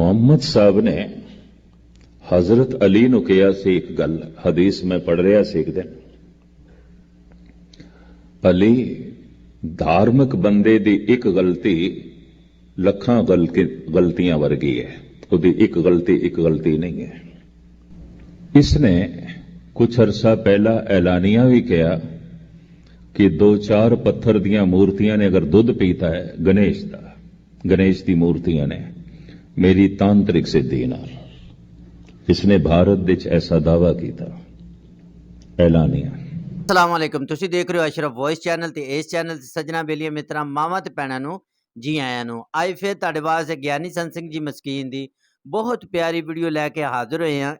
ਮੁਹੰਮਦ ਸਾਹਿਬ ਨੇ ਹਜ਼ਰਤ ਅਲੀ ਨੂੰ ਕਿਹਾ ਸੀ ਇੱਕ ਗੱਲ ਹਦੀਸ ਮੈਂ ਪੜ ਰਿਹਾ ਸੀ ਇੱਕ ਦਿਨ ਅਲੀ ਧਾਰਮਿਕ ਬੰਦੇ ਦੀ ਇੱਕ ਗਲਤੀ ਲੱਖਾਂ ਗਲਤੀ ਗਲਤੀਆਂ ਵਰਗੀ ਹੈ ਉਹਦੀ ਇੱਕ ਗਲਤੀ ਇੱਕ ਗਲਤੀ ਨਹੀਂ ਹੈ ਇਸਨੇ ਕੁਝ ਅਰਸਾ ਪਹਿਲਾਂ ਐਲਾਨੀਆਂ ਵੀ ਕਿਹਾ ਕਿ ਦੋ ਚਾਰ ਪੱਥਰ ਦੀਆਂ ਮੂਰਤੀਆਂ ਨੇ ਅਗਰ ਦੁੱਧ ਪੀਤਾ ਹੈ ਗਣੇਸ਼ ਦਾ ਗਣੇਸ਼ ਦੀ ਮੂਰਤੀਆਂ ਨੇ ਮੇਰੀ ਤਾਂਤਰਿਕ ਸਿੱਧੀ ਨਾਲ। ਇਸਨੇ ਭਾਰਤ ਵਿੱਚ ਐਸਾ ਦਾਵਾ ਕੀਤਾ। ਐਲਾਨੀਆਂ। ਅਸਲਾਮ ਵਾਲੇਕੁਮ ਤੁਸੀਂ ਦੇਖ ਰਹੇ ਹੋ ਅਸ਼ਰਫ ਵੌਇਸ ਚੈਨਲ ਤੇ ਇਸ ਚੈਨਲ ਤੇ ਸੱਜਣਾ ਬੇਲੀਆਂ ਮਿੱਤਰਾਂ, ਮਾਵਾਂ ਤੇ ਭੈਣਾਂ ਨੂੰ, ਜੀ ਆਇਆਂ ਨੂੰ। ਆਈ ਫੇਰ ਤੁਹਾਡੇ ਵਾਸਤੇ ਗਿਆਨੀ ਸੰਤ ਸਿੰਘ ਜੀ ਮਸਕੀਨ ਦੀ ਬਹੁਤ ਪਿਆਰੀ ਵੀਡੀਓ ਲੈ ਕੇ ਹਾਜ਼ਰ ਹੋਏ ਹਾਂ।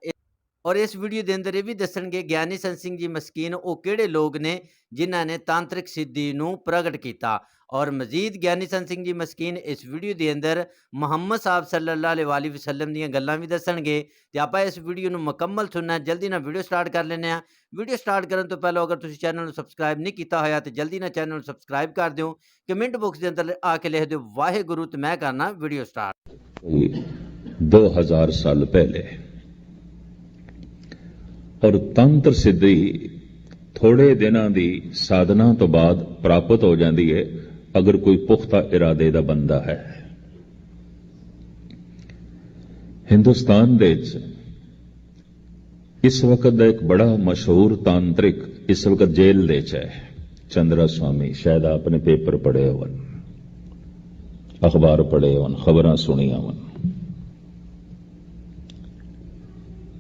ਔਰ ਇਸ ਵੀਡੀਓ ਦੇ ਅੰਦਰ ਇਹ ਵੀ ਦੱਸਣਗੇ, ਗਿਆਨੀ ਸੰਤ ਸਿੰਘ ਜੀ ਮਸਕੀਨ, ਉਹ ਕਿਹੜੇ ਲੋਕ ਨੇ ਜਿਨ੍ਹਾਂ ਨੇ ਤਾਂਤਰਿਕ ਸਿੱਧੀ ਨੂੰ ਪ੍ਰਗਟ ਕੀਤਾ? ਔਰ ਮਜ਼ੀਦ ਗਿਆਨੀ ਸੰਤ ਸਿੰਘ ਜੀ ਮਸਕੀਨ ਇਸ ਵੀਡੀਓ ਦੇ ਅੰਦਰ ਮੁਹੰਮਦ ਸਾਹਿਬ ਸੱਲੱਲਾਹੁ ਅਲੈਹਿ ਵਸੱਲਮ ਦੀਆਂ ਗੱਲਾਂ ਵੀ ਦੱਸਣਗੇ। ਤੇ ਆਪਾਂ ਇਸ ਵੀਡੀਓ ਨੂੰ ਮੁਕੰਮਲ ਸੁਣਨਾ, ਜਲਦੀ ਨਾਲ ਵੀਡੀਓ ਸਟਾਰਟ ਕਰ ਲੈਨੇ ਆ ਵੀਡੀਓ ਸਟਾਰਟ ਕਰਨ ਤੋਂ ਪਹਿਲਾਂ ਅਗਰ ਤੁਸੀਂ ਚੈਨਲ ਨੂੰ ਸਬਸਕ੍ਰਾਈਬ ਨਹੀਂ ਕੀਤਾ ਹੋਇਆ, ਤੇ ਜਲਦੀ ਨਾਲ ਚੈਨਲ ਨੂੰ ਸਬਸਕ੍ਰਾਈਬ ਕਰ ਦਿਓ। ਕਮੈਂਟ ਬਾਕਸ ਦੇ ਅੰਦਰ ਆ ਕੇ ਲਿਖ ਦਿਓ, ਵਾਹਿਗੁਰੂ ਤੇ ਮੈਂ ਕਰਨਾ ਵੀਡੀਓ ਸਟਾਰਟ। 2000 ਸਾਲ ਪਹਿਲੇ ਔਰ ਤੰਤਰ ਸਿੱਧੀ ਥੋੜੇ ਦਿਨਾਂ ਦੀ ਸਾਧਨਾ ਤੋਂ ਬਾਅਦ ਪ੍ਰਾਪਤ ਹੋ ਜਾਂਦੀ ਹੈ ਅਗਰ ਕੋਈ ਪੁਖਤਾ ਇਰਾਦੇ ਦਾ ਬੰਦਾ ਹੈ। ਹਿੰਦੁਸਤਾਨ ਦੇ ਵਿੱਚ ਇਸ ਵਕਤ ਦਾ ਇੱਕ ਬੜਾ ਮਸ਼ਹੂਰ ਤਾਂਤਰਿਕ ਇਸ ਵਕਤ ਜੇਲ੍ਹ ਦੇ ਚ ਹੈ। ਚੰਦਰਾ ਸਵਾਮੀ ਸ਼ਾਇਦ ਆਪਨੇ ਪੇਪਰ ਪੜ੍ਹੇ ਹੋਣ, ਅਖਬਾਰ ਪੜ੍ਹੇ ਹੋਣ, ਖਬਰਾਂ ਸੁਣੀਆਂ ਹੋਣ।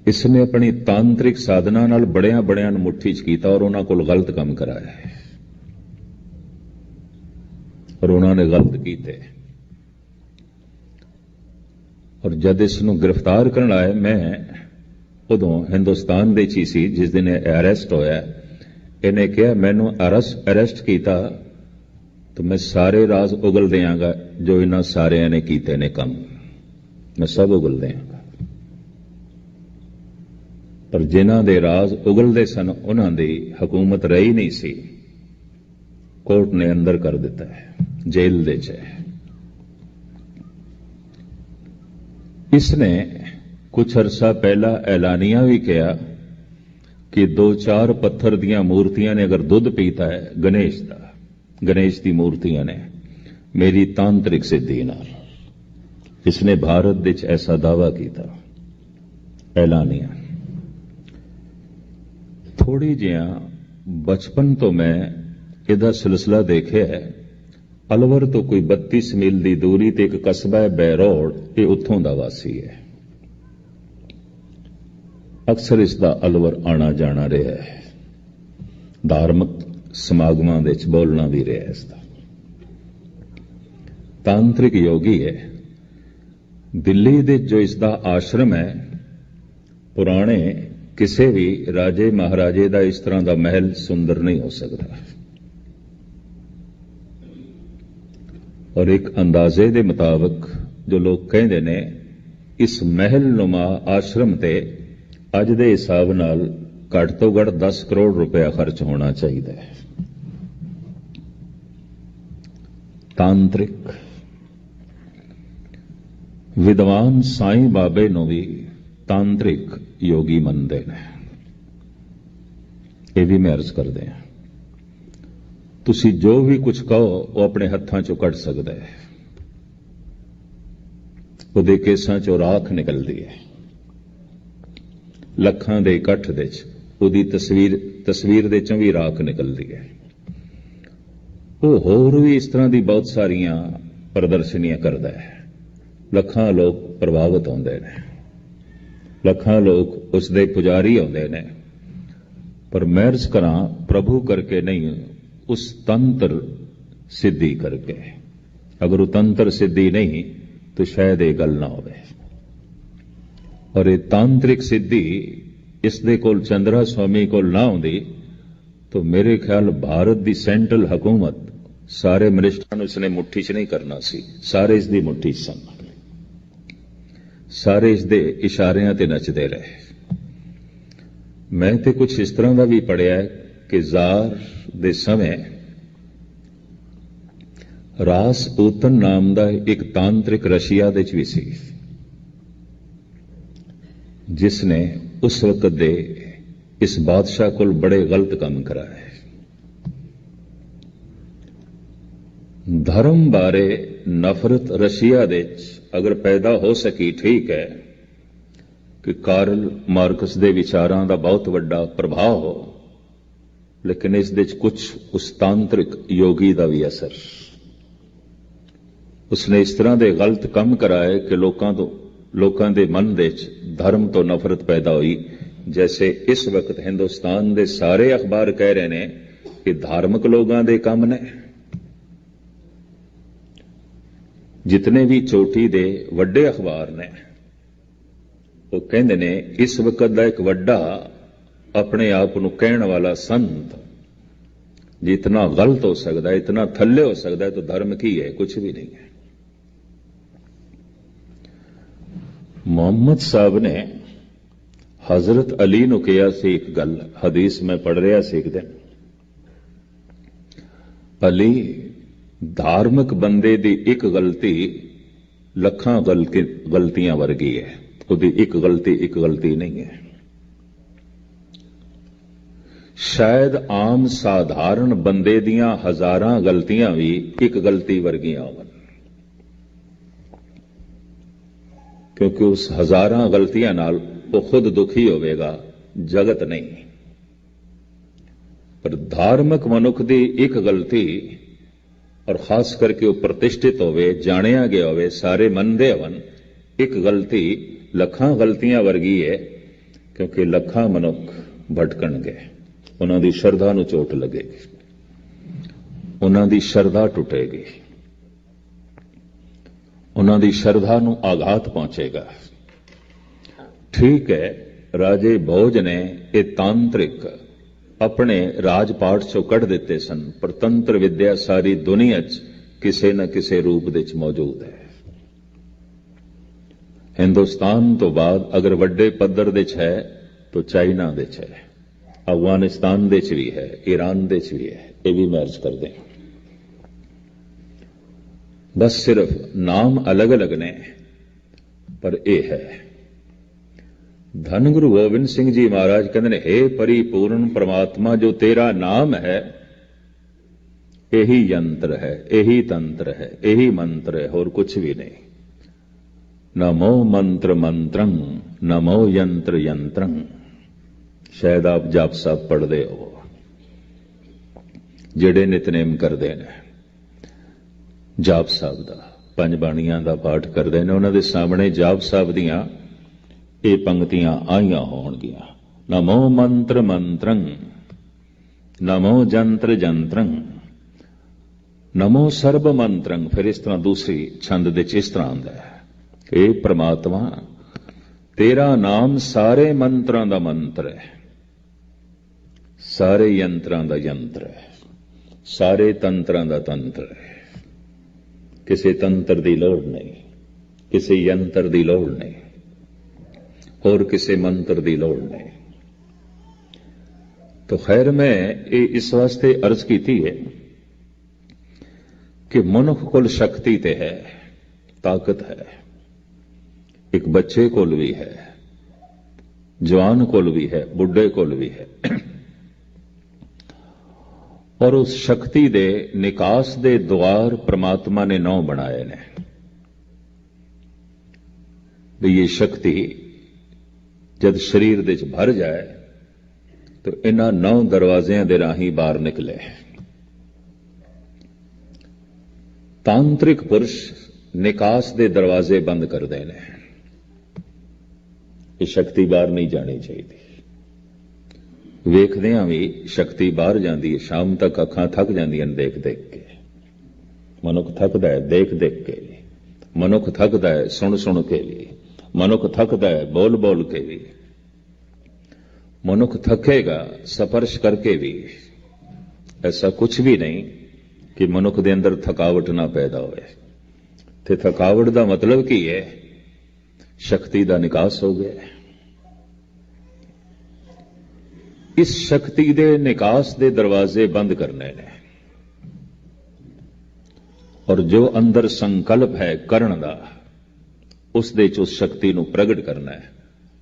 ਇਸਨੇ ਆਪਣੀ ਤਾਂਤਰਿਕ ਸਾਧਨਾ ਨਾਲ ਬੜਿਆਂ ਬੜਿਆਂ ਨੂੰ ਮੁੱਠੀ 'ਚ ਕੀਤਾ ਔਰ ਉਹਨਾਂ ਕੋਲ ਗਲਤ ਕੰਮ ਕਰਾਇਆ ਹੈ ਔਰ ਉਹਨਾਂ ਨੇ ਗਲਤ ਕੀਤੇ ਔਰ ਜਦ ਇਸ ਨੂੰ ਗ੍ਰਿਫਤਾਰ ਕਰਨ ਆਏ ਮੈਂ ਉਦੋਂ ਹਿੰਦੁਸਤਾਨ ਦੇ 'ਚ ਹੀ ਸੀ ਜਿਸ ਦਿਨ ਇਹ ਅਰੈਸਟ ਹੋਇਆ ਇਹਨੇ ਕਿਹਾ ਮੈਨੂੰ ਅਰੈਸਟ ਅਰੈਸਟ ਕੀਤਾ ਤਾਂ ਮੈਂ ਸਾਰੇ ਰਾਜ਼ ਉਗਲ ਦਿਆਂਗਾ ਜੋ ਇਹਨਾਂ ਸਾਰਿਆਂ ਨੇ ਕੀਤੇ ਨੇ ਕੰਮ ਮੈਂ ਸਭ ਉਗਲ ਦਿਆਂਗਾ ਪਰ ਜਿਨ੍ਹਾਂ ਦੇ ਰਾਜ਼ ਉਗਲਦੇ ਸਨ, ਉਹਨਾਂ ਦੀ ਹਕੂਮਤ ਰਹੀ ਨਹੀਂ ਸੀ। ਕੋਰਟ ਨੇ ਅੰਦਰ ਕਰ ਦਿੱਤਾ ਹੈ, ਜੇਲ੍ਹ ਦੇ ਚ ਹੈ। ਇਸਨੇ ਕੁਝ ਅਰਸਾ ਪਹਿਲਾਂ ਐਲਾਨੀਆਂ ਵੀ ਕਿਹਾ ਕਿ ਦੋ ਚਾਰ ਪੱਥਰ ਦੀਆਂ ਮੂਰਤੀਆਂ ਨੇ ਅਗਰ ਦੁੱਧ ਪੀਤਾ ਹੈ, ਗਣੇਸ਼ ਦਾ, ਗਣੇਸ਼ ਦੀ ਮੂਰਤੀਆਂ ਨੇ, ਮੇਰੀ ਤਾਂਤਰਿਕ ਸਿੱਧੀ ਨਾਲ। ਇਸਨੇ ਭਾਰਤ ਵਿੱਚ ਐਸਾ ਦਾਵਾ ਕੀਤਾ, ਐਲਾਨੀਆਂ। ਥੋੜੀ ਜਿਹਾ ਬਚਪਨ ਤੋਂ ਮੈਂ ਇਹਦਾ ਸਿਲਸਿਲਾ ਦੇਖਿਆ ਹੈ। ਅਲਵਰ ਤੋਂ ਕੋਈ 32 ਮੀਲ ਦੀ ਦੂਰੀ ਤੇ ਇੱਕ ਕਸਬਾ ਹੈ ਬੈਰੋਡ ਇਹ ਉੱਥੋਂ ਦਾ ਵਾਸੀ ਹੈ। ਅਕਸਰ ਇਸ ਦਾ ਅਲਵਰ ਆਣਾ ਜਾਣਾ ਰਿਹਾ ਹੈ। ਧਾਰਮਿਕ ਸਮਾਗਮਾਂ ਵਿੱਚ ਬੋਲਣਾ ਵੀ ਰਿਹਾ ਇਸ ਦਾ। ਤਾਂਤਰਿਕ ਯੋਗੀ ਹੈ। ਦਿੱਲੀ ਦੇ ਜੋ ਇਸ ਦਾ ਆਸ਼ਰਮ ਹੈ, ਪੁਰਾਣੇ ਕਿਸੇ ਵੀ ਰਾਜੇ ਮਹਾਰਾਜੇ ਦਾ ਇਸ ਤਰ੍ਹਾਂ ਦਾ ਮਹਿਲ ਸੁੰਦਰ ਨਹੀਂ ਹੋ ਸਕਦਾ। ਔਰ ਇੱਕ ਅੰਦਾਜ਼ੇ ਦੇ ਮੁਤਾਬਕ ਜੋ ਲੋਕ ਕਹਿੰਦੇ ਨੇ, ਇਸ ਮਹਿਲ ਨੁਮਾ ਆਸ਼ਰਮ ਤੇ ਅੱਜ ਦੇ ਹਿਸਾਬ ਨਾਲ ਘੱਟ ਤੋਂ ਘੱਟ 10 ਕਰੋੜ ਰੁਪਇਆ ਖਰਚ ਹੋਣਾ ਚਾਹੀਦਾ ਹੈ। ਤਾਂਤਰਿਕ ਵਿਦਵਾਨ ਸਾਈਂ ਬਾਬੇ ਨੂੰ ਵੀ ਤਾਂਤਰਿਕ ਯੋਗੀ ਮੰਨਦੇ ਨੇ। ਇਹ ਵੀ ਮੈਂ ਅਰਜ਼ ਕਰਦੇ ਹਾਂ। ਤੁਸੀਂ ਜੋ ਵੀ ਕੁਝ ਕਹੋ, ਉਹ ਆਪਣੇ ਹੱਥਾਂ ਚੋਂ ਕੱਢ ਸਕਦਾ ਹੈ। ਉਹਦੇ ਕੇਸਾਂ ਚੋਂ ਰਾਖ ਨਿਕਲਦੀ ਹੈ। ਲੱਖਾਂ ਦੇ ਇਕੱਠ ਦੇ ਚ ਉਹਦੀ ਤਸਵੀਰ ਤਸਵੀਰ ਦੇ ਚੋਂ ਵੀ ਰਾਖ ਨਿਕਲਦੀ ਹੈ। ਉਹ ਹੋਰ ਵੀ ਇਸ ਤਰ੍ਹਾਂ ਦੀ ਬਹੁਤ ਸਾਰੀਆਂ ਪ੍ਰਦਰਸ਼ਨੀਆਂ ਕਰਦਾ ਹੈ। ਲੱਖਾਂ ਲੋਕ ਪ੍ਰਭਾਵਿਤ ਹੁੰਦੇ ਨੇ। ਲੱਖਾਂ ਲੋਕ ਉਸ ਦੇ ਪੁਜਾਰੀ ਆਉਂਦੇ ਨੇ। ਪਰ ਮਹਿਰਜ ਕਰਾਂ, ਪ੍ਰਭੂ ਕਰਕੇ ਨਹੀਂ, ਉਸ ਤੰਤਰ ਸਿੱਧੀ ਕਰਕੇ। ਅਗਰ ਉਹ ਤੰਤਰ ਸਿੱਧੀ ਨਹੀਂ, ਤਾਂ ਸ਼ਾਇਦ ਇਹ ਗੱਲ ਨਾ ਹੋਵੇ। ਔਰ ਇਹ ਤਾਂਤਰਿਕ ਸਿੱਧੀ ਇਸ ਦੇ ਕੋਲ ਚੰਦਰਾ ਸਵਾਮੀ ਕੋਲ ਨਾ ਆਉਂਦੀ, ਤਾਂ ਮੇਰੇ ਖਿਆਲ ਭਾਰਤ ਦੀ ਸੈਂਟਰਲ ਹਕੂਮਤ ਸਾਰੇ ਮਿਨਿਸਟਰਾਂ ਨੂੰ ਇਸਨੇ ਮੁੱਠੀ 'ਚ ਨਹੀਂ ਕਰਨਾ ਸੀ। ਸਾਰੇ ਇਸ ਦੀ ਮੁੱਠੀ 'ਚ ਸਨ। ਸਾਰੇ ਇਸ ਦੇ ਇਸ਼ਾਰਿਆਂ ਤੇ ਨੱਚਦੇ ਰਹੇ। ਮੈਂ ਤੇ ਕੁਝ ਇਸ ਤਰ੍ਹਾਂ ਦਾ ਵੀ ਪੜਿਆ ਕਿ ਜ਼ਾਰ ਦੇ ਸਮੇਂ ਰਾਸਪੂਤਨ ਨਾਮ ਦਾ ਇੱਕ ਤਾਂਤਰਿਕ ਰਸ਼ੀਆ ਦੇ ਚ ਵੀ ਸੀ ਜਿਸ ਨੇ ਉਸ ਵਕਤ ਦੇ ਇਸ ਬਾਦਸ਼ਾਹ ਕੋਲ ਬੜੇ ਗਲਤ ਕੰਮ ਕਰਾਏ। ਧਰਮ ਬਾਰੇ ਨਫ਼ਰਤ ਰਸ਼ੀਆ ਦੇ ਵਿੱਚ ਅਗਰ ਪੈਦਾ ਹੋ ਸਕੀ, ਠੀਕ ਹੈ, ਕਿ ਕਾਰਲ ਮਾਰਕਸ ਦੇ ਵਿਚਾਰਾਂ ਦਾ ਬਹੁਤ ਵੱਡਾ ਪ੍ਰਭਾਵ ਹੋ, ਲੇਕਿਨ ਇਸ ਦੇ ਵਿੱਚ ਕੁਝ ਉਸਤਾਂਤਰਿਕ ਯੋਗੀ ਦਾ ਵੀ ਅਸਰ। ਉਸਨੇ ਇਸ ਤਰ੍ਹਾਂ ਦੇ ਗਲਤ ਕੰਮ ਕਰਾਏ ਕਿ ਲੋਕਾਂ ਤੋਂ, ਲੋਕਾਂ ਦੇ ਮਨ ਦੇ ਵਿੱਚ ਧਰਮ ਤੋਂ ਨਫ਼ਰਤ ਪੈਦਾ ਹੋਈ, ਜੈਸੇ ਇਸ ਵਕਤ ਹਿੰਦੁਸਤਾਨ ਦੇ ਸਾਰੇ ਅਖਬਾਰ ਕਹਿ ਰਹੇ ਨੇ ਕਿ ਧਾਰਮਿਕ ਲੋਕਾਂ ਦੇ ਕੰਮ ਨੇ। ਜਿਤਨੇ ਵੀ ਚੋਟੀ ਦੇ ਵੱਡੇ ਅਖਬਾਰ ਨੇ, ਉਹ ਕਹਿੰਦੇ ਨੇ, ਇਸ ਵਕਤ ਦਾ ਇੱਕ ਵੱਡਾ ਆਪਣੇ ਆਪ ਨੂੰ ਕਹਿਣ ਵਾਲਾ ਸੰਤ ਜਿਤਨਾ ਗਲਤ ਹੋ ਸਕਦਾ ਹੈ ਇਤਨਾ ਥੱਲੇ ਹੋ ਸਕਦਾ ਹੈ ਤਾਂ ਧਰਮ ਕੀ ਹੈ? ਕੁਝ ਵੀ ਨਹੀਂ ਹੈ। ਮੁਹੰਮਦ ਸਾਹਿਬ ਨੇ ਹਜ਼ਰਤ ਅਲੀ ਨੂੰ ਕਿਹਾ ਸੀ ਇੱਕ ਗੱਲ, ਹਦੀਸ ਮੈਂ ਪੜ ਰਿਹਾ ਸੀ ਇੱਕ ਦਿਨ। ਅਲੀ ਧਾਰਮਿਕ ਬੰਦੇ ਦੀ ਇੱਕ ਗਲਤੀ ਲੱਖਾਂ ਗਲਤੀ ਗਲਤੀਆਂ ਵਰਗੀ ਹੈ। ਉਹਦੀ ਇੱਕ ਗਲਤੀ ਇੱਕ ਗਲਤੀ ਨਹੀਂ ਹੈ। ਸ਼ਾਇਦ ਆਮ ਸਾਧਾਰਨ ਬੰਦੇ ਦੀਆਂ ਹਜ਼ਾਰਾਂ ਗਲਤੀਆਂ ਵੀ ਇੱਕ ਗਲਤੀ ਵਰਗੀਆਂ ਹੋਣ। ਕਿਉਂਕਿ ਉਸ ਹਜ਼ਾਰਾਂ ਗਲਤੀਆਂ ਨਾਲ ਉਹ ਖੁਦ ਦੁਖੀ ਹੋਵੇਗਾ, ਜਗਤ ਨਹੀਂ। ਪਰ ਧਾਰਮਿਕ ਮਨੁੱਖ ਦੀ ਇੱਕ ਗਲਤੀ ਔਰ ਖਾਸ ਕਰਕੇ ਉਹ ਪ੍ਰਤਿਸ਼ਠਿਤ ਹੋਵੇ, ਜਾਣਿਆ ਗਿਆ ਹੋਵੇ, ਸਾਰੇ ਮੰਨਦੇ ਹੋਣ, ਇੱਕ ਗਲਤੀ ਲੱਖਾਂ ਗਲਤੀਆਂ ਵਰਗੀ ਹੈ ਕਿਉਂਕਿ ਲੱਖਾਂ ਮਨੁੱਖ ਭਟਕਣਗੇ। ਉਹਨਾਂ ਦੀ ਸ਼ਰਧਾ ਨੂੰ ਚੋਟ ਲੱਗੇਗੀ। ਉਹਨਾਂ ਦੀ ਸ਼ਰਧਾ ਟੁੱਟੇਗੀ। ਉਹਨਾਂ ਦੀ ਸ਼ਰਧਾ ਨੂੰ ਆਘਾਤ ਪਹੁੰਚੇਗਾ। ਠੀਕ ਹੈ, ਰਾਜੇ ਭੋਜ ਨੇ ਇਹ ਤਾਂਤਰਿਕ ਆਪਣੇ ਰਾਜਪਾਟ ਚੋਂ ਕੱਢ ਦਿੱਤੇ ਸਨ ਪਰ ਤੰਤਰ ਵਿਦਿਆ ਸਾਰੀ ਦੁਨੀਆ 'ਚ ਕਿਸੇ ਨਾ ਕਿਸੇ ਰੂਪ ਦੇ ਵਿੱਚ ਮੌਜੂਦ ਹੈ। ਹਿੰਦੁਸਤਾਨ ਤੋਂ ਬਾਅਦ ਅਗਰ ਵੱਡੇ ਪੱਧਰ ਦੇ 'ਚ ਹੈ, ਤਾਂ ਚਾਈਨਾ ਦੇ 'ਚ ਹੈ, ਅਫਗਾਨਿਸਤਾਨ ਦੇ 'ਚ ਵੀ ਹੈ, ਈਰਾਨ ਦੇ 'ਚ ਵੀ ਹੈ, ਇਹ ਵੀ ਮਰਜ ਕਰਦੇ ਬਸ ਸਿਰਫ ਨਾਮ ਅਲੱਗ-ਅਲੱਗ ਨੇ, ਪਰ ਇਹ ਹੈ। ਧੰਨ ਗੁਰੂ ਗੋਬਿੰਦ ਸਿੰਘ ਜੀ ਮਹਾਰਾਜ ਕਹਿੰਦੇ ਨੇ हे ਪਰਿਪੂਰਨ ਪ੍ਰਮਾਤਮਾ, ਜੋ ਤੇਰਾ ਨਾਮ ਹੈ, ਇਹੀ ਯੰਤਰ ਹੈ, ਇਹੀ ਤੰਤਰ ਹੈ, ਇਹੀ ਮੰਤਰ ਹੈ, ਹੋਰ ਕੁਝ ਵੀ ਨਹੀਂ। ਨਮੋ ਮੰਤਰ ਮੰਤਰੰ, ਨਮੋ ਯੰਤਰ ਯੰਤਰੰ। ਸ਼ਾਇਦ ਆਪ ਜਪ ਸਾਹਿਬ ਪੜ੍ਹਦੇ ਹੋ ਜਿਹੜੇ ਨਿਤਨੇਮ ਕਰਦੇ ਨੇ, ਜਾਪ ਸਾਹਿਬ ਦਾ, ਪੰਜ ਬਾਣੀਆਂ ਦਾ ਪਾਠ ਕਰਦੇ ਨੇ, ਉਹਨਾਂ ਦੇ ਸਾਹਮਣੇ ਜਾਪ ਸਾਹਿਬ ਦੀਆਂ ਇਹ ਪੰਕਤੀਆਂ ਆਈਆਂ ਹੋਣਗੀਆਂ। ਨਮੋ ਮੰਤਰ ਮੰਤਰੰ, ਨਮੋ ਜੰਤਰ ਜੰਤਰੰ, ਨਮੋ ਸਰਬ ਮੰਤਰੰ, ਫਿਰ ਇਸ ਤਰ੍ਹਾਂ ਦੂਸਰੀ ਛੰਦ ਦੇ ਚ ਇਸ ਤਰ੍ਹਾਂ ਆਉਂਦਾ ਹੈ। ਇਹ ਪ੍ਰਮਾਤਮਾ, ਤੇਰਾ ਨਾਮ ਸਾਰੇ ਮੰਤਰਾਂ ਦਾ ਮੰਤਰ ਹੈ। ਸਾਰੇ ਯੰਤਰਾਂ ਦਾ ਯੰਤਰ ਹੈ। ਸਾਰੇ ਤੰਤਰਾਂ ਦਾ ਤੰਤਰ ਹੈ। ਕਿਸੇ ਤੰਤਰ ਦੀ ਲੋੜ ਨਹੀਂ, ਕਿਸੇ ਯੰਤਰ ਦੀ ਲੋੜ ਨਹੀਂ। ਹੋਰ ਕਿਸੇ ਮੰਤਰ ਦੀ ਲੋੜ ਨਹੀਂ तो खैर मैं ਇਹ ਇਸ ਵਾਸਤੇ ਅਰਜ਼ ਕੀਤੀ ਹੈ ਕਿ ਮਨੁੱਖ ਕੋਲ ਸ਼ਕਤੀ ਤੇ ਹੈ ਤਾਕਤ ਹੈ ਇੱਕ ਬੱਚੇ ਕੋਲ ਵੀ ਹੈ ਜਵਾਨ ਕੋਲ ਵੀ ਹੈ ਬੁੱਢੇ ਕੋਲ ਵੀ ਹੈ ਔਰ ਉਸ ਸ਼ਕਤੀ ਦੇ ਨਿਕਾਸ ਦੇ ਦੁਆਰ ਪ੍ਰਮਾਤਮਾ ਨੇ ਨੌ ਬਣਾਏ ਨੇ ਵੀ ਇਹ ਸ਼ਕਤੀ ਜਦ ਸਰੀਰ ਦੇ ਵਿੱਚ ਭਰ ਜਾਏ, ਤਾਂ ਇਹਨਾਂ ਨੌ ਦਰਵਾਜ਼ਿਆਂ ਦੇ ਰਾਹੀਂ ਬਾਹਰ ਨਿਕਲੇ। ਤਾਂਤਰਿਕ ਪੁਰਸ਼ ਨਿਕਾਸ ਦੇ ਦਰਵਾਜ਼ੇ ਬੰਦ ਕਰਦੇ ਨੇ। ਇਹ ਸ਼ਕਤੀ ਬਾਹਰ ਨਹੀਂ ਜਾਣੀ ਚਾਹੀਦੀ। ਵੇਖਦਿਆਂ ਵੀ ਸ਼ਕਤੀ ਬਾਹਰ ਜਾਂਦੀ ਹੈ, ਸ਼ਾਮ ਤੱਕ ਅੱਖਾਂ ਥੱਕ ਜਾਂਦੀਆਂ ਨੇ ਦੇਖ ਦੇਖ ਕੇ। ਮਨੁੱਖ ਥੱਕਦਾ ਹੈ, ਦੇਖ ਦੇਖ ਕੇ। ਵੀ ਮਨੁੱਖ ਥੱਕਦਾ ਹੈ, ਸੁਣ ਸੁਣ ਕੇ ਵੀ। ਮਨੁੱਖ ਥੱਕਦਾ ਹੈ ਬੋਲ ਬੋਲ ਕੇ ਵੀ। ਮਨੁੱਖ ਥੱਕੇਗਾ, ਸਪਰਸ਼ ਕਰਕੇ ਵੀ। ਐਸਾ ਕੁਝ ਵੀ ਨਹੀਂ ਕਿ ਮਨੁੱਖ ਦੇ ਅੰਦਰ ਥਕਾਵਟ ਨਾ ਪੈਦਾ ਹੋਵੇ। ਤੇ ਥਕਾਵਟ ਦਾ ਮਤਲਬ ਕੀ ਹੈ? ਸ਼ਕਤੀ ਦਾ ਨਿਕਾਸ ਹੋ ਗਿਆ। ਇਸ ਸ਼ਕਤੀ ਦੇ ਨਿਕਾਸ ਦੇ ਦਰਵਾਜ਼ੇ ਬੰਦ ਕਰਨੇ ਨੇ। ਔਰ ਜੋ ਅੰਦਰ ਸੰਕਲਪ ਹੈ ਕਰਨ ਦਾ ਉਸ ਦੇ ਚ ਉਸ ਸ਼ਕਤੀ ਨੂੰ ਪ੍ਰਗਟ ਕਰਨਾ ਹੈ।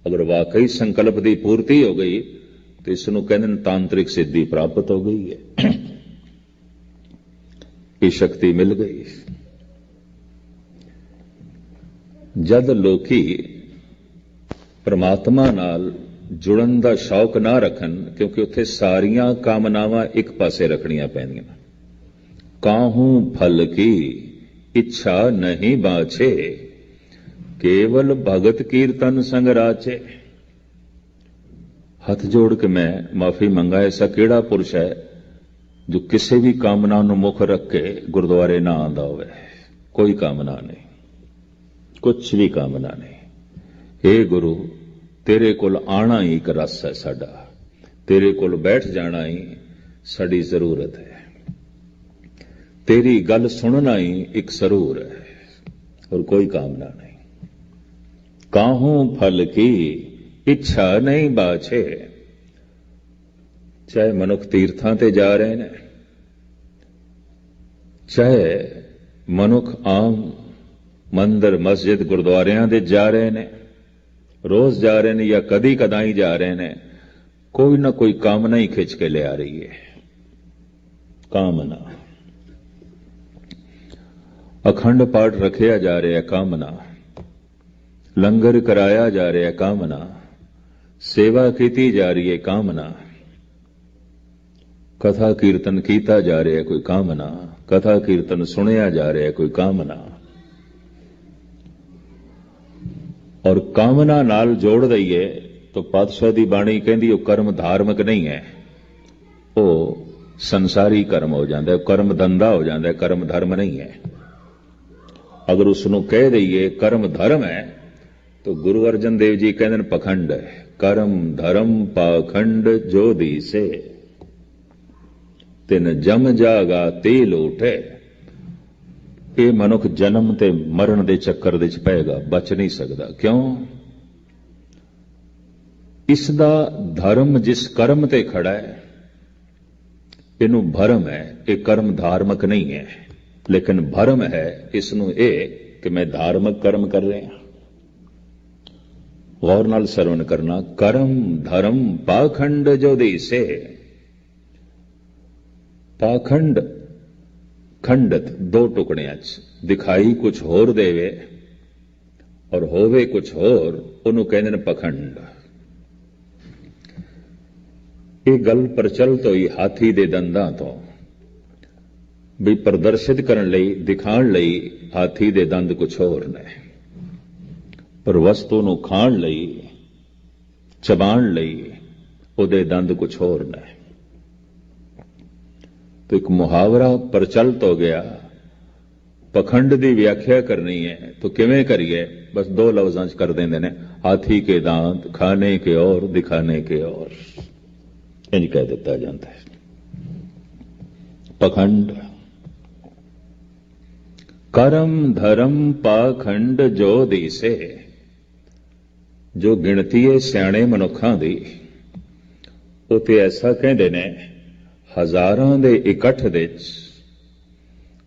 ਅਗਰ ਵਾਕਈ ਸੰਕਲਪ ਦੀ ਪੂਰਤੀ ਹੋ ਗਈ, ਤੇ ਇਸ ਨੂੰ ਕਹਿੰਦੇ ਨੇ ਤਾਂਤਰਿਕ ਸਿੱਧੀ ਪ੍ਰਾਪਤ ਹੋ ਗਈ ਹੈ। ਇਹ ਸ਼ਕਤੀ ਮਿਲ ਗਈ। ਜਦ ਲੋਕੀ ਪ੍ਰਮਾਤਮਾ ਨਾਲ ਜੁੜਨ ਦਾ ਸ਼ੌਕ ਨਾ ਰੱਖਣ, ਕਿਉਂਕਿ ਉੱਥੇ ਸਾਰੀਆਂ ਕਾਮਨਾਵਾਂ ਇੱਕ ਪਾਸੇ ਰੱਖਣੀਆਂ ਪੈਂਦੀਆਂ। ਕਾਹੂ ਫਲ ਕੀ, ਇੱਛਾ ਨਹੀਂ ਬਾਛੇ। ਕੇਵਲ ਭਗਤ ਕੀਰਤਨ ਸੰਗ ਰਾਚੇ। ਹੱਥ ਜੋੜ ਕੇ ਮੈਂ ਮਾਫੀ ਮੰਗਾ, ਐਸਾ ਕਿਹੜਾ ਪੁਰਸ਼ ਹੈ ਜੋ ਕਿਸੇ ਵੀ ਕਾਮਨਾ ਨੂੰ ਮੁੱਖ ਰੱਖ ਕੇ ਗੁਰਦੁਆਰੇ ਨਾ ਆਂਦਾ ਹੋਵੇ? ਕੋਈ ਕਾਮਨਾ ਨਹੀਂ। ਕੁਛ ਵੀ ਕਾਮਨਾ ਨਹੀਂ। हे ਗੁਰੂ, ਤੇਰੇ ਕੋਲ ਆਣਾ ਹੀ ਇੱਕ ਰਸ ਹੈ ਸਾਡਾ। ਤੇਰੇ ਕੋਲ ਬੈਠ ਜਾਣਾ ਹੀ ਸਾਡੀ ਜ਼ਰੂਰਤ ਹੈ। ਤੇਰੀ ਗੱਲ ਸੁਣਨਾ ਹੀ ਇੱਕ ਸਰੂਰ ਹੈ। ਔਰ ਕੋਈ ਕਾਮਨਾ ਨਹੀਂ। કાહું ફલ કી ਇੱਛਾ ਨਹੀਂ ਬਾਛੇ। ਚਾਹੇ ਮਨੁੱਖ ਤੀਰਥਾਂ ਤੇ ਜਾ ਰਹੇ ਨੇ, ਚਾਹੇ ਮਨੁੱਖ ਆਮ ਮੰਦਰ, ਮਸਜਿਦ ਗੁਰਦੁਆਰਿਆਂ ਦੇ ਜਾ ਰਹੇ ਨੇ, ਰੋਜ਼ ਜਾ ਰਹੇ ਨੇ ਜਾਂ ਕਦੀ ਕਦਾਈ ਜਾ ਰਹੇ ਨੇ, ਕੋਈ ਨਾ ਕੋਈ ਕੰਮ ਨਹੀਂ ਖਿੱਚ ਕੇ ਲਿਆ ਰਹੀ ਹੈ ਕਾਮਨਾ। ਅਖੰਡ ਪਾਠ ਰੱਖਿਆ ਜਾ ਰਿਹਾ ਕਾਮਨਾ। ਲੰਗਰ ਕਰਾਇਆ ਜਾ ਰਿਹਾ ਕਾਮਨਾ, ਸੇਵਾ ਕੀਤੀ ਜਾ ਰਹੀ ਹੈ ਕਾਮਨਾ। ਕਥਾ ਕੀਰਤਨ ਕੀਤਾ ਜਾ ਰਿਹਾ ਕੋਈ ਕਾਮਨਾ, ਕਥਾ ਕੀਰਤਨ ਸੁਣਿਆ ਜਾ ਰਿਹਾ ਕੋਈ ਕਾਮਨਾ। ਔਰ ਕਾਮਨਾ ਨਾਲ ਜੋੜ ਦਈਏ ਤਾਂ ਪਾਤਸ਼ਾਹ ਦੀ ਬਾਣੀ ਕਹਿੰਦੀ ਉਹ ਕਰਮ ਧਾਰਮਿਕ ਨਹੀਂ ਹੈ। ਉਹ ਸੰਸਾਰੀ ਕਰਮ ਹੋ ਜਾਂਦਾ ਹੈ ਕਰਮ ਧੰਦਾ ਹੋ ਜਾਂਦਾ ਹੈ ਕਰਮ ਧਰਮ ਨਹੀਂ ਹੈ। ਅਗਰ ਉਸ ਨੂੰ ਕਹਿ ਦਈਏ ਕਰਮ ਧਰਮ ਹੈ ਤਾਂ ਗੁਰੂ ਅਰਜਨ ਦੇਵ ਜੀ ਕਹਿੰਦੇ ਨੇ, ਪਖੰਡ ਕਰਮ ਧਰਮ ਪਾਖੰਡ ਜੋ ਦੀਸੇ। ਤਿਨ ਜਮ ਜਾਗਾ ਤੇ ਲੋਟੇ। ਇਹ ਮਨੁੱਖ ਜਨਮ ਤੇ ਮਰਨ ਦੇ ਚੱਕਰ ਦੇ ਵਿੱਚ ਪਏਗਾ, ਬਚ ਨਹੀਂ ਸਕਦਾ। ਕਿਉਂ? ਇਸ ਦਾ ਧਰਮ ਜਿਸ ਕਰਮ ਤੇ ਖੜਾ ਹੈ, ਇਹਨੂੰ ਭਰਮ ਹੈ। ਇਹ ਕਰਮ ਧਾਰਮਿਕ ਨਹੀਂ ਹੈ। ਲੇਕਿਨ ਭਰਮ ਹੈ ਇਸ ਨੂੰ ਇਹ ਕਿ ਮੈਂ ਧਾਰਮਿਕ ਕਰਮ ਕਰ ਰਿਹਾ ਗੌਰ ਨਾਲ ਸਰਵਨ ਕਰਨਾ, ਕਰਮ, ਧਰਮ, ਪਾਖੰਡ ਜੋ ਦੇਸੇ ਪਾਖੰਡ, ਖੰਡਤ ਦੋ ਟੁਕੜਿਆਂ 'ਚ, ਦਿਖਾਈ ਕੁਝ ਹੋਰ ਦੇਵੇ ਔਰ ਹੋਵੇ ਕੁਝ ਹੋਰ, ਉਹਨੂੰ ਕਹਿੰਦੇ ਨੇ ਪਖੰਡ। ਇਹ ਗੱਲ ਪ੍ਰਚਲਿਤ ਹੋਈ ਹਾਥੀ ਦੇ ਦੰਦਾਂ ਤੋਂ। ਵੀ ਪ੍ਰਦਰਸ਼ਿਤ ਕਰਨ ਲਈ, ਦਿਖਾਉਣ ਲਈ ਹਾਥੀ ਦੇ ਦੰਦ ਕੁਝ ਹੋਰ ਨੇ। ਪਰ ਵਸਤੂ ਨੂੰ ਖਾਣ ਲਈ, ਚਬਾਣ ਲਈ ਉਹਦੇ ਦੰਦ ਕੁਝ ਹੋਰ ਨੇ। ਤੇ ਇੱਕ ਮੁਹਾਵਰਾ ਪ੍ਰਚਲਿਤ ਹੋ ਗਿਆ। ਪਖੰਡ ਦੀ ਵਿਆਖਿਆ ਕਰਨੀ ਹੈ, ਤਾਂ ਕਿਵੇਂ ਕਰੀਏ? ਬਸ ਦੋ ਲਫ਼ਜ਼ਾਂ 'ਚ ਕਰ ਦਿੰਦੇ ਨੇ, ਹਾਥੀ ਕੇ ਦਾੰਤ, ਖਾਣੇ ਕੇ ਔਰ, ਦਿਖਾਣੇ ਕੇ ਔਰ। ਇੰਜ ਕਹਿ ਦਿੱਤਾ ਜਾਂਦਾ ਹੈ। ਪਖੰਡ। ਕਰਮ ਧਰਮ ਪਾਖੰਡ ਜੋ ਦੀਸੇ। ਜੋ ਗਿਣਤੀ ਹੈ ਸਿਆਣੇ ਮਨੁੱਖਾਂ ਦੀ ਉਹ ਤੇ ਐਸਾ ਕਹਿੰਦੇ ਨੇ, ਹਜ਼ਾਰਾਂ ਦੇ ਇਕੱਠ ਦੇ ਵਿੱਚ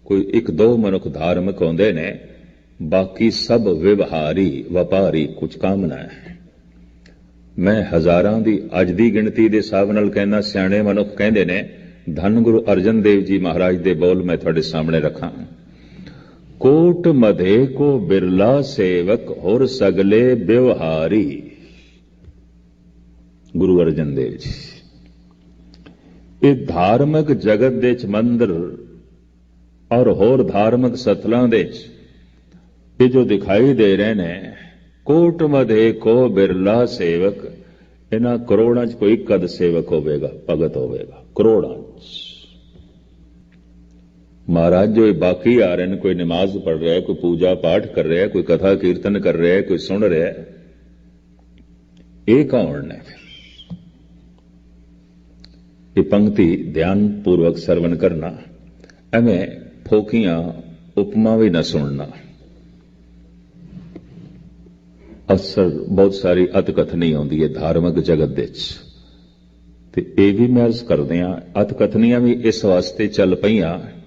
ਕੋਈ ਇੱਕ ਦੋ ਮਨੁੱਖ ਧਾਰਮਿਕ ਹੁੰਦੇ ਨੇ, ਬਾਕੀ ਸਭ ਵਿਵਹਾਰੀ ਵਪਾਰੀ ਕੁਝ ਕਾਮਨਾ ਹੈ। ਮੈਂ ਹਜ਼ਾਰਾਂ ਦੀ ਅੱਜ ਦੀ ਗਿਣਤੀ ਦੇ ਹਿਸਾਬ ਨਾਲ ਕਹਿੰਦਾ, ਸਿਆਣੇ ਮਨੁੱਖ ਕਹਿੰਦੇ ਨੇ, ਧੰਨ ਗੁਰੂ ਅਰਜਨ ਦੇਵ ਜੀ ਮਹਾਰਾਜ ਦੇ ਬੋਲ ਮੈਂ ਤੁਹਾਡੇ ਸਾਹਮਣੇ ਰੱਖਾਂ। ਕੋਟ ਮਧੇ ਕੋ ਬਿਰਲਾ ਸੇਵਕ ਹੋਰ ਸਗਲੇ ਵਿਵਹਾਰੀ। ਗੁਰੂ ਅਰਜਨ ਦੇਵ ਜੀ, ਇਹ ਧਾਰਮਿਕ ਜਗਤ ਦੇ ਚ ਮੰਦਰ ਔਰ ਹੋਰ ਧਾਰਮਿਕ ਸਤਲਾਂ ਦੇ ਚ ਇਹ ਜੋ ਦਿਖਾਈ ਦੇ ਰਹੇ ਨੇ, ਕੋਟ ਮਧੇ ਕੋ ਬਿਰਲਾ ਸੇਵਕ, ਇਹਨਾਂ ਕਰੋੜਾਂ ਚ ਕੋਈ ਕਦ ਸੇਵਕ ਹੋਵੇਗਾ, ਭਗਤ ਹੋਵੇਗਾ, ਕਰੋੜਾਂ ਚ ਮਹਾਰਾਜ, ਜੋ ਇਹ ਬਾਕੀ ਆ ਰਹੇ ਨੇ, ਕੋਈ ਨਮਾਜ਼ ਪੜ ਰਿਹਾ ਹੈ, ਕੋਈ ਪੂਜਾ ਪਾਠ ਕਰ ਰਿਹਾ ਹੈ, ਕੋਈ ਕਥਾ ਕੀਰਤਨ ਕਰ ਰਿਹਾ ਹੈ, ਕੋਈ ਸੁਣ ਰਿਹਾ ਹੈ, ਇਹ ਕੌਣ ਨੇ ਇਹ ਪੰਕਤੀ ਧਿਆਨ ਪੂਰਵਕ ਸਰਵਨ ਕਰਨਾ, ਐਵੇਂ ਫੋਕੀਆਂ ਉਪਮਾ ਵੀ ਨਾ ਸੁਣਨਾ। ਅਸਰ ਬਹੁਤ ਸਾਰੀ ਅਤਕਥਨੀ ਆਉਂਦੀ ਹੈ ਧਾਰਮਿਕ ਜਗਤ ਵਿੱਚ। ਤੇ ਇਹ ਵੀ ਮੈਂ ਅਰਜ਼ ਕਰਦੇ ਆ ਅਤਕਥਨੀਆਂ ਵੀ ਇਸ ਵਾਸਤੇ ਚੱਲ ਪਈਆਂ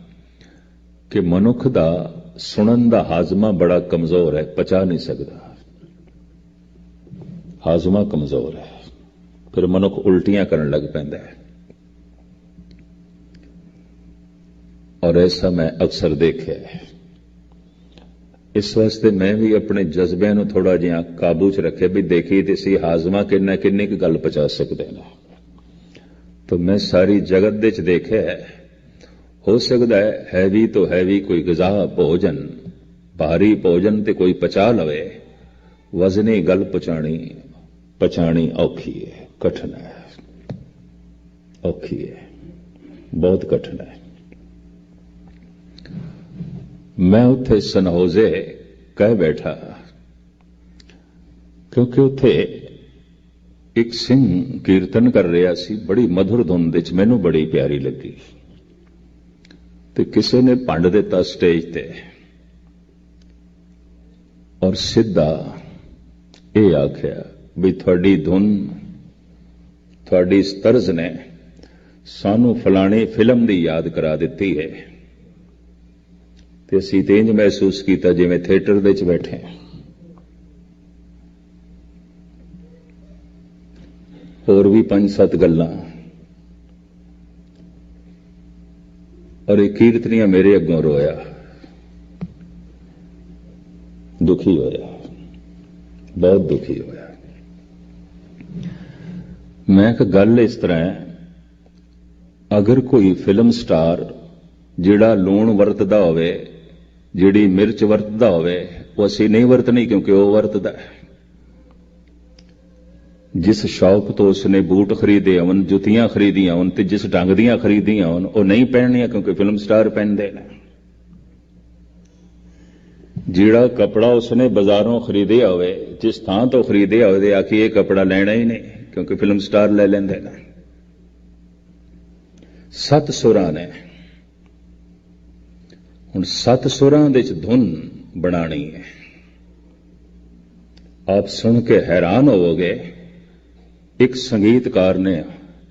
ਕਿ ਮਨੁੱਖ ਦਾ ਸੁਣਨ ਦਾ ਹਾਜ਼ਮਾ ਬੜਾ ਕਮਜ਼ੋਰ ਹੈ, ਪਚਾ ਨਹੀਂ ਸਕਦਾ। ਹਾਜ਼ਮਾ ਕਮਜ਼ੋਰ ਹੈ। ਫਿਰ ਮਨੁੱਖ ਉਲਟੀਆਂ ਕਰਨ ਲੱਗ ਪੈਂਦਾ ਹੈ। ਔਰ ਐਸਾ ਮੈਂ ਅਕਸਰ ਦੇਖਿਆ ਹੈ। ਇਸ ਵਾਸਤੇ ਮੈਂ ਵੀ ਆਪਣੇ ਜਜ਼ਬਿਆਂ ਨੂੰ ਥੋੜਾ ਜਿਹਾ ਕਾਬੂ 'ਚ ਰੱਖਿਆ ਵੀ ਦੇਖੀ ਤੇ ਸੀ ਹਾਜ਼ਮਾ ਕਿੰਨਾ ਕਿੰਨੀ ਕੁ ਗੱਲ ਪਹੁੰਚਾ ਸਕਦੇ ਨੇ। ਤਾਂ ਮੈਂ ਸਾਰੀ ਜਗਤ ਦੇ ਚ ਦੇਖਿਆ ਹੈ ਹੋ ਸਕਦਾ ਹੈ ਹੈਵੀ ਤੋਂ ਹੈਵੀ ਕੋਈ ਗਿਜ਼ਾ ਭੋਜਨ। ਭਾਰੀ ਭੋਜਨ ਤੇ ਕੋਈ ਪਚਾ ਲਵੇ। ਵਜ਼ਨੀ ਗੱਲ ਪਚਾਣੀ ਪਚਾਣੀ ਔਖੀ ਹੈ ਕਠਿਨ ਹੈ। ਔਖੀ ਹੈ ਬਹੁਤ ਕਠਿਨ ਹੈ। ਮੈਂ ਉੱਥੇ ਸਨਹੋਜ਼ੇ ਕਹਿ ਬੈਠਾ, ਕਿਉਂਕਿ ਉੱਥੇ ਇੱਕ ਸਿੰਘ ਕੀਰਤਨ ਕਰ ਰਿਹਾ ਸੀ, ਬੜੀ ਮਧੁਰ ਧੁਨ ਵਿੱਚ ਮੈਨੂੰ ਬੜੀ ਪਿਆਰੀ ਲੱਗੀ। ਤੇ ਕਿਸੇ ਨੇ ਭੰਡ ਦਿੱਤਾ ਸਟੇਜ ਤੇ। ਔਰ ਸਿੱਧਾ ਇਹ ਆਖਿਆ ਵੀ ਤੁਹਾਡੀ ਧੁਨ, ਤੁਹਾਡੀ ਇਸ ਤਰਜ਼ ਨੇ ਸਾਨੂੰ ਫਲਾਣੀ ਫਿਲਮ ਦੀ ਯਾਦ ਕਰਾ ਦਿੱਤੀ ਹੈ। ਤੇ ਅਸੀਂ ਤੇ ਇੰਜ ਮਹਿਸੂਸ ਕੀਤਾ ਜਿਵੇਂ ਥੀਏਟਰ ਦੇ ਵਿੱਚ ਬੈਠੇ ਹਾਂ। ਹੋਰ ਵੀ ਪੰਜ ਸੱਤ ਗੱਲਾਂ ਔਰ ਇਹ ਕੀਰਤਨੀਆਂ ਮੇਰੇ ਅੱਗੋਂ ਰੋਇਆ। ਦੁਖੀ ਹੋਇਆ। ਬਹੁਤ ਦੁਖੀ ਹੋਇਆ। ਮੈਂ ਕਿ ਗੱਲ ਇਸ ਤਰ੍ਹਾਂ ਹੈ, ਅਗਰ ਕੋਈ ਫਿਲਮ ਸਟਾਰ ਜਿਹੜਾ ਲੂਣ ਵਰਤਦਾ ਹੋਵੇ, ਜਿਹੜੀ ਮਿਰਚ ਵਰਤਦਾ ਹੋਵੇ, ਉਹ ਅਸੀਂ ਨਹੀਂ ਵਰਤਣੀ ਕਿਉਂਕਿ ਉਹ ਵਰਤਦਾ ਹੈ। ਜਿਸ ਸ਼ੌਕ ਤੋਂ ਉਸਨੇ ਬੂਟ ਖਰੀਦੇ ਹੋਣ, ਜੁੱਤੀਆਂ ਖਰੀਦੀਆਂ ਹੋਣ ਤੇ ਜਿਸ ਢੰਗ ਦੀਆਂ ਖਰੀਦੀਆਂ ਹੋਣ, ਉਹ ਨਹੀਂ ਪਹਿਨਣੀਆਂ ਕਿਉਂਕਿ ਫਿਲਮ ਸਟਾਰ ਪਹਿਨਦੇ ਨੇ। ਜਿਹੜਾ ਕਪੜਾ ਉਸਨੇ ਬਾਜ਼ਾਰੋਂ ਖਰੀਦਿਆ ਹੋਵੇ, ਜਿਸ ਥਾਂ ਤੋਂ ਖਰੀਦਿਆ ਹੋਵੇ ਤੇ ਆਖੀ ਇਹ ਕਪੜਾ ਲੈਣਾ ਹੀ ਨਹੀਂ, ਕਿਉਂਕਿ ਫਿਲਮ ਸਟਾਰ ਲੈ ਲੈਂਦੇ ਨੇ। ਸੱਤ ਸੁਰਾਂ ਨੇ। ਹੁਣ ਸੱਤ ਸੁਰਾਂ ਦੇ ਚ ਧੁਨ ਬਣਾਣੀ ਹੈ। ਆਪ ਸੁਣ ਕੇ ਹੈਰਾਨ ਹੋਵੋਗੇ ਇੱਕ ਸੰਗੀਤਕਾਰ ਨੇ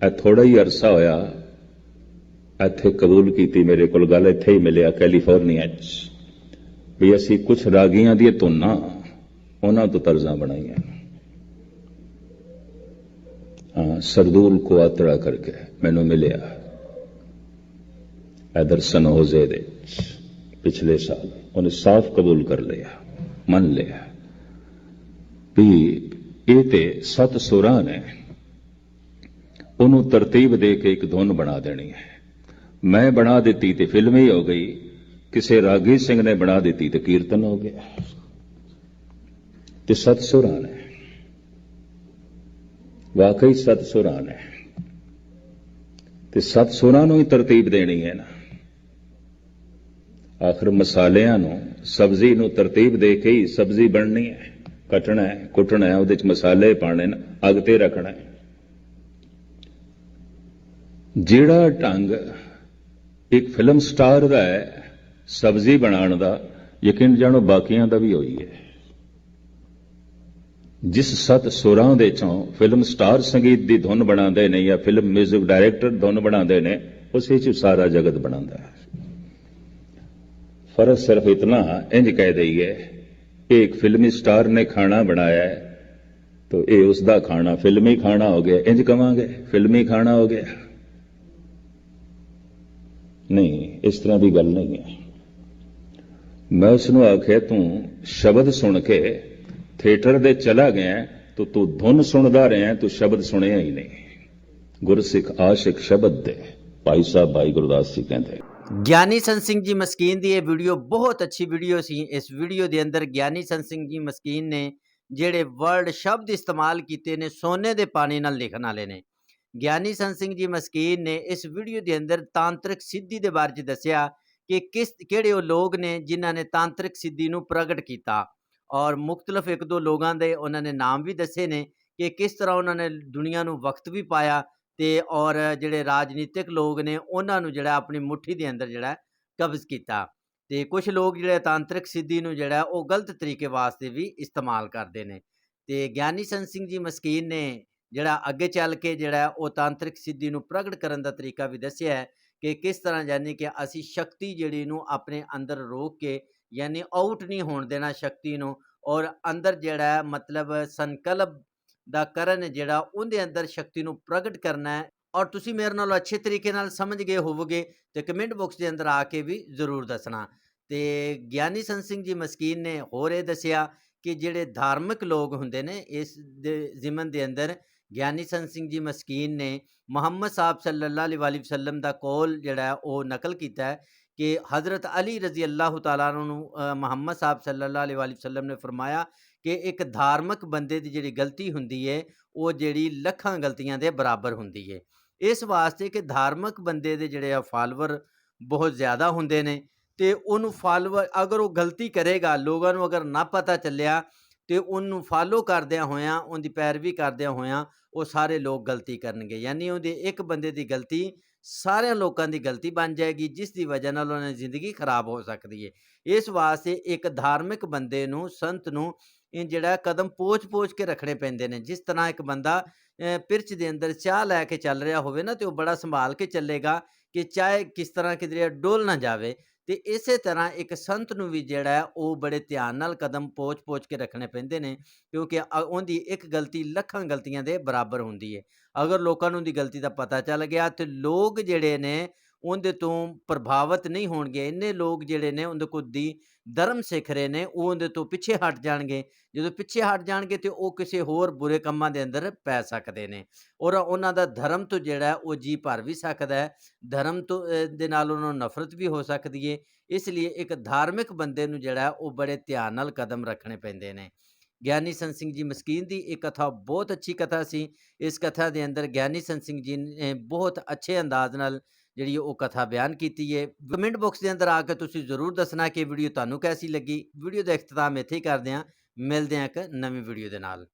ਇਹ ਥੋੜਾ ਹੀ ਅਰਸਾ ਹੋਇਆ, ਇੱਥੇ ਕਬੂਲ ਕੀਤੀ, ਮੇਰੇ ਕੋਲ ਗੱਲ ਇੱਥੇ ਹੀ ਮਿਲਿਆ ਕੈਲੀਫੋਰਨੀਆ 'ਚ, ਵੀ ਅਸੀਂ ਕੁਝ ਰਾਗੀਆਂ ਦੀਆਂ ਧੁਨਾਂ, ਉਹਨਾਂ ਤੋਂ ਤਰਜ਼ਾਂ ਬਣਾਈਆਂ। ਹਾਂ, ਸਰਦੂਲ ਕੁਆਤੜਾ ਕਰਕੇ ਮੈਨੂੰ ਮਿਲਿਆ ਐਦਰਸਨ ਹੋਜ਼ੇ ਦੇ ਪਿਛਲੇ ਸਾਲ। ਉਹਨੇ ਸਾਫ਼ ਕਬੂਲ ਕਰ ਲਿਆ, ਮੰਨ ਲਿਆ ਵੀ ਇਹ ਤੇ ਸਤ ਸੁਰਾਂ ਨੇ। ਉਹਨੂੰ ਤਰਤੀਬ ਦੇ ਕੇ ਇੱਕ ਧੁਨ ਬਣਾ ਦੇਣੀ ਹੈ। ਮੈਂ ਬਣਾ ਦਿੱਤੀ ਤੇ ਫਿਲਮ ਹੀ ਹੋ ਗਈ। ਕਿਸੇ ਰਾਗੀ ਸਿੰਘ ਨੇ ਬਣਾ ਦਿੱਤੀ ਤੇ ਕੀਰਤਨ ਹੋ ਗਿਆ। ਤੇ ਸਤ ਸੁਰਾਂ ਨੇ। ਵਾਕਈ ਸਤ ਸੁਰਾਂ ਨੇ। ਤੇ ਸਤ ਸੁਰਾਂ ਨੂੰ ਹੀ ਤਰਤੀਬ ਦੇਣੀ ਹੈ ਨਾ। ਆਖਰ ਮਸਾਲਿਆਂ ਨੂੰ, ਸਬਜ਼ੀ ਨੂੰ ਤਰਤੀਬ ਦੇ ਕੇ ਹੀ ਸਬਜ਼ੀ ਬਣਨੀ ਹੈ। ਕੱਟਣਾ ਹੈ, ਕੁੱਟਣਾ ਹੈ, ਉਹਦੇ ਚ ਮਸਾਲੇ ਪਾਣੇ ਨੇ, ਅੱਗ ਤੇ ਰੱਖਣਾ ਹੈ। ਜਿਹੜਾ ਢੰਗ ਇੱਕ ਫਿਲਮ ਸਟਾਰ ਦਾ ਹੈ, ਸਬਜ਼ੀ ਬਣਾਉਣ ਦਾ, ਯਕੀਨ ਜਾਣੋ ਬਾਕੀਆਂ ਦਾ ਵੀ ਹੋਈ ਹੈ। ਜਿਸ ਸਤ ਸੁਰਾਂ ਦੇ ਚੋਂ ਫਿਲਮ ਸਟਾਰ ਸੰਗੀਤ ਦੀ ਧੁਨ ਬਣਾਉਂਦੇ ਨੇ ਜਾਂ ਫਿਲਮ 뮤직 ਡਾਇਰੈਕਟਰ ਧੁਨ ਬਣਾਉਂਦੇ ਨੇ, ਉਸੇ ਚ ਸਾਰਾ ਜਗਤ ਬਣਾਉਂਦਾ ਹੈ। ਫ਼ਰਕ ਸਿਰਫ ਇਤਨਾ ਇੰਜ ਕਹਿ ਦਈਏ ਕਿ ਇੱਕ ਫਿਲਮੀ ਸਟਾਰ ਨੇ ਖਾਣਾ ਬਣਾਇਆ ਹੈ तो ਇਹ ਉਸ ਦਾ ਖਾਣਾ, ਫਿਲਮੀ ਖਾਣਾ ਹੋ ਗਿਆ। ਇੰਜ ਕਵਾਂਗੇ, ਫਿਲਮੀ ਖਾਣਾ ਹੋ ਗਿਆ। ਨਹੀਂ, ਇਸ ਤਰ੍ਹਾਂ ਦੀ ਗੱਲ ਨਹੀਂ ਹੈ। ਮੈਂ ਉਸ ਨੂੰ ਆਖਿਆ, ਤੂੰ ਸ਼ਬਦ ਸੁਣ ਕੇ ਥੀਏਟਰ ਦੇ ਚਲਾ ਗਿਆ, ਤੋ, ਤੂੰ ਧੁਨ ਸੁਣਦਾ ਰਿਹਾ, ਤੂੰ ਸ਼ਬਦ ਸੁਣਿਆ ਹੀ ਨਹੀਂ। ਗੁਰਸਿੱਖ ਆਸ਼ਿਕ ਸ਼ਬਦ ਦੇ, ਭਾਈ ਸਾਹਿਬ, ਭਾਈ ਗੁਰਦਾਸ ਜੀ ਕਹਿੰਦੇ। ਗਿਆਨੀ ਸੰਤ ਸਿੰਘ ਜੀ ਮਸਕੀਨ ਦੀ ਇਹ ਵੀਡੀਓ ਬਹੁਤ ਅੱਛੀ ਵੀਡੀਓ ਸੀ। ਇਸ ਵੀਡੀਓ ਦੇ ਅੰਦਰ ਗਿਆਨੀ ਸੰਤ ਸਿੰਘ ਜੀ ਮਸਕੀਨ ਨੇ ਜਿਹੜੇ ਵਰਡ ਸ਼ਬਦ ਇਸਤੇਮਾਲ ਕੀਤੇ ਨੇ, ਸੋਨੇ ਦੇ ਪਾਣੀ ਨਾਲ ਲਿਖਣ ਵਾਲੇ ਨੇ। ਗਿਆਨੀ ਸੰਤ ਸਿੰਘ ਜੀ ਮਸਕੀਨ ਨੇ ਇਸ ਵੀਡੀਓ ਦੇ ਅੰਦਰ ਤਾਂਤਰਿਕ ਸਿੱਧੀ ਦੇ ਬਾਰੇ ਚ ਦੱਸਿਆ ਕਿ ਕਿਸ, ਕਿਹੜੇ ਉਹ ਲੋਕ ਨੇ ਜਿਨ੍ਹਾਂ ਨੇ ਤਾਂਤਰਿਕ ਸਿੱਧੀ ਨੂੰ ਪ੍ਰਗਟ ਕੀਤਾ। ਔਰ ਮੁxtਲਫ ਇੱਕ ਦੋ ਲੋਕਾਂ ਦੇ ਉਹਨਾਂ ਨੇ ਨਾਮ ਵੀ ਦੱਸੇ ਨੇ ਕਿ ਕਿਸ ਤਰ੍ਹਾਂ ਉਹਨਾਂ ਨੇ ਦੁਨੀਆ ਨੂੰ ਵਕਤ ਵੀ ਪਾਇਆ ਤੇ ਔਰ ਜਿਹੜੇ ਰਾਜਨੀਤਿਕ ਲੋਕ ਨੇ, ਉਹਨਾਂ ਨੂੰ ਜਿਹੜਾ ਆਪਣੀ ਮੁੱਠੀ ਦੇ ਅੰਦਰ ਜਿਹੜਾ ਕਬਜ਼ ਕੀਤਾ ਤੇ ਕੁਝ ਲੋਕ ਜਿਹੜੇ ਤਾਂਤਰਿਕ ਸਿੱਧੀ ਨੂੰ ਜਿਹੜਾ ਉਹ ਗਲਤ ਤਰੀਕੇ ਵਾਸਤੇ ਵੀ ਇਸਤੇਮਾਲ ਕਰਦੇ ਨੇ। ਤੇ ਗਿਆਨੀ ਸੰਤ ਸਿੰਘ ਜੀ ਮਸਕੀਨ ਨੇ ਜਿਹੜਾ ਅੱਗੇ ਚੱਲ ਕੇ ਜਿਹੜਾ ਉਹ ਤਾਂਤਰਿਕ ਸਿੱਧੀ ਨੂੰ ਪ੍ਰਗਟ ਕਰਨ ਦਾ ਤਰੀਕਾ ਵੀ ਦੱਸਿਆ ਹੈ ਕਿ ਕਿਸ ਤਰ੍ਹਾਂ ਯਾਨੀ ਕਿ ਅਸੀਂ ਸ਼ਕਤੀ ਜਿਹੜੀ ਨੂੰ ਆਪਣੇ ਅੰਦਰ ਰੋਕ ਕੇ ਯਾਨੀ ਆਊਟ ਨਹੀਂ ਹੋਣ ਦੇਣਾ ਸ਼ਕਤੀ ਨੂੰ ਔਰ ਅੰਦਰ ਜਿਹੜਾ ਮਤਲਬ ਸੰਕਲਪ ਦਾ ਕਰਨ ਜਿਹੜਾ ਉਹਦੇ ਅੰਦਰ ਸ਼ਕਤੀ ਨੂੰ ਪ੍ਰਗਟ ਕਰਨਾ ਹੈ ਔਰ ਤੁਸੀਂ ਮੇਰੇ ਨਾਲ ਅੱਛੇ ਤਰੀਕੇ ਨਾਲ ਸਮਝ ਗਏ ਹੋਵੋਗੇ ਤੇ ਕਮੈਂਟ ਬਾਕਸ ਦੇ ਅੰਦਰ ਆ ਕੇ ਵੀ ਜ਼ਰੂਰ ਦੱਸਣਾ। ਤੇ ਗਿਆਨੀ ਸੰਤ ਸਿੰਘ ਜੀ ਮਸਕੀਨ ਨੇ ਹੋਰ ਇਹ ਦੱਸਿਆ ਕਿ ਜਿਹੜੇ ਧਾਰਮਿਕ ਲੋਕ ਹੁੰਦੇ ਨੇ, ਇਸ ਦੇ ਜ਼ਿਮਨ ਦੇ ਅੰਦਰ ਗਿਆਨੀ ਸੰਤ ਸਿੰਘ ਜੀ ਮਸਕੀਨ ਨੇ ਮੁਹੰਮਦ ਸਾਹਿਬ ਸੱਲੱਲਾਹੁ ਅਲੈਹਿ ਵਸੱਲਮ ਦਾ ਕੌਲ ਜਿਹੜਾ ਉਹ ਨਕਲ ਕੀਤਾ ਹੈ ਕਿ ਹਜ਼ਰਤ ਅਲੀ ਰਜ਼ੀ ਅੱਲਾਹੁ ਤਾਲਾ ਨੂੰ ਮੁਹੰਮਦ ਸਾਹਿਬ ਸੱਲੱਲਾਹੁ ਅਲੈਹਿ ਵਸੱਲਮ ਨੇ ਫਰਮਾਇਆ ਕਿ ਇੱਕ ਧਾਰਮਿਕ ਬੰਦੇ ਦੀ ਜਿਹੜੀ ਗਲਤੀ ਹੁੰਦੀ ਹੈ ਉਹ ਜਿਹੜੀ ਲੱਖਾਂ ਗਲਤੀਆਂ ਦੇ ਬਰਾਬਰ ਹੁੰਦੀ ਹੈ ਇਸ ਵਾਸਤੇ ਕਿ ਧਾਰਮਿਕ ਬੰਦੇ ਦੇ ਜਿਹੜੇ ਆ ਫਾਲੋਅਰ ਬਹੁਤ ਜ਼ਿਆਦਾ ਹੁੰਦੇ ਨੇ ਤੇ ਉਹਨੂੰ ਫਾਲੋਅਰ ਅਗਰ ਉਹ ਗਲਤੀ ਕਰੇਗਾ, ਲੋਕਾਂ ਨੂੰ ਅਗਰ ਨਾ ਪਤਾ ਚੱਲਿਆ ਤੇ ਉਹਨੂੰ ਫਾਲੋ ਕਰਦਿਆਂ ਹੋਇਆਂ, ਉਹਦੀ ਪੈਰਵੀ ਕਰਦਿਆਂ ਹੋਇਆਂ ਉਹ ਸਾਰੇ ਲੋਕ ਗਲਤੀ ਕਰਨਗੇ। ਯਾਨੀ ਉਹਦੇ ਇੱਕ ਬੰਦੇ ਦੀ ਗਲਤੀ ਸਾਰਿਆਂ ਲੋਕਾਂ ਦੀ ਗਲਤੀ ਬਣ ਜਾਏਗੀ, ਜਿਸ ਦੀ ਵਜ੍ਹਾ ਨਾਲ ਉਹਨਾਂ ਦੀ ਜ਼ਿੰਦਗੀ ਖਰਾਬ ਹੋ ਸਕਦੀ ਹੈ ਇਸ ਵਾਸਤੇ ਇੱਕ ਧਾਰਮਿਕ ਬੰਦੇ ਨੂੰ, ਸੰਤ ਨੂੰ ਇਹ ਜਿਹੜਾ ਕਦਮ ਪੋਚ-ਪੋਚ ਕੇ ਰੱਖਣੇ ਪੈਂਦੇ ਨੇ। ਜਿਸ ਤਰ੍ਹਾਂ ਇੱਕ ਬੰਦਾ ਪਿਰਚ ਦੇ ਅੰਦਰ ਚਾਹ ਲੈ ਕੇ ਚੱਲ ਰਿਹਾ ਹੋਵੇ ਨਾ ਤੇ ਉਹ ਬੜਾ ਸੰਭਾਲ ਕੇ ਚੱਲੇਗਾ ਕਿ ਚਾਹੇ ਕਿਸ ਤਰ੍ਹਾਂ ਕਿਧਰੇ ਡੋਲ ਨਾ ਜਾਵੇ। ਤੇ ਇਸੇ ਤਰ੍ਹਾਂ ਇੱਕ ਸੰਤ ਨੂੰ ਵੀ ਜਿਹੜਾ ਉਹ ਬੜੇ ਧਿਆਨ ਨਾਲ ਕਦਮ ਪੋਚ-ਪੋਚ ਕੇ ਰੱਖਣੇ ਪੈਂਦੇ ਨੇ, ਕਿਉਂਕਿ ਅ- ਉਹਦੀ ਇੱਕ ਗਲਤੀ ਲੱਖਾਂ ਗਲਤੀਆਂ ਦੇ ਬਰਾਬਰ ਹੁੰਦੀ ਹੈ। ਅਗਰ ਲੋਕਾਂ ਨੂੰ ਦੀ ਗਲਤੀ ਦਾ ਪਤਾ ਚੱਲ ਗਿਆ ਤੇ ਲੋਕ ਜਿਹੜੇ ਨੇ ਉਹਦੇ ਤੋਂ ਪ੍ਰਭਾਵਿਤ ਨਹੀਂ ਹੋਣਗੇ। ਇੰਨੇ ਲੋਕ ਜਿਹੜੇ ਨੇ ਉਹਦੇ ਕੋਲ ਦੀ ਧਰਮ ਸਿੱਖ ਰਹੇ ਨੇ, ਉਹ ਉਹਦੇ ਤੋਂ ਪਿੱਛੇ ਹਟ ਜਾਣਗੇ। ਜਦੋਂ ਪਿੱਛੇ ਹਟ ਜਾਣਗੇ ਤੇ ਉਹ ਕਿਸੇ ਹੋਰ ਬੁਰੇ ਕੰਮਾਂ ਦੇ ਅੰਦਰ ਪੈ ਸਕਦੇ ਨੇ ਔਰ ਉਹਨਾਂ ਦਾ ਧਰਮ ਤੋਂ ਜਿਹੜਾ ਉਹ ਜੀ ਭਰ ਵੀ ਸਕਦਾ ਹੈ। ਧਰਮ ਤੋਂ ਦੇ ਨਾਲ ਉਹਨਾਂ ਨੂੰ ਨਫ਼ਰਤ ਵੀ ਹੋ ਸਕਦੀ ਹੈ ਇਸ ਲਈ ਇੱਕ ਧਾਰਮਿਕ ਬੰਦੇ ਨੂੰ ਜਿਹੜਾ ਉਹ ਬੜੇ ਧਿਆਨ ਨਾਲ ਕਦਮ ਰੱਖਣੇ ਪੈਂਦੇ ਨੇ। ਗਿਆਨੀ ਸੰਤ ਸਿੰਘ ਜੀ ਮਸਕੀਨ ਦੀ ਇਹ ਕਥਾ ਬਹੁਤ ਅੱਛੀ ਕਥਾ ਸੀ। ਇਸ ਕਥਾ ਦੇ ਅੰਦਰ ਗਿਆਨੀ ਸੰਤ ਸਿੰਘ ਜੀ ਨੇ ਬਹੁਤ ਅੱਛੇ ਅੰਦਾਜ਼ ਨਾਲ ਜਿਹੜੀ ਉਹ ਕਥਾ ਬਿਆਨ ਕੀਤੀ ਹੈ ਕਮੈਂਟ ਬਾਕਸ ਦੇ ਅੰਦਰ ਆ ਕੇ ਤੁਸੀਂ ਜ਼ਰੂਰ ਦੱਸਣਾ ਕਿ ਵੀਡੀਓ ਤੁਹਾਨੂੰ ਕੈਸੀ ਲੱਗੀ। ਵੀਡੀਓ ਦਾ ਇਖਤਤਾਮ ਇੱਥੇ ਹੀ ਕਰਦੇ ਹਾਂ। ਮਿਲਦੇ ਹਾਂ ਇੱਕ ਨਵੀਂ ਵੀਡੀਓ ਦੇ ਨਾਲ।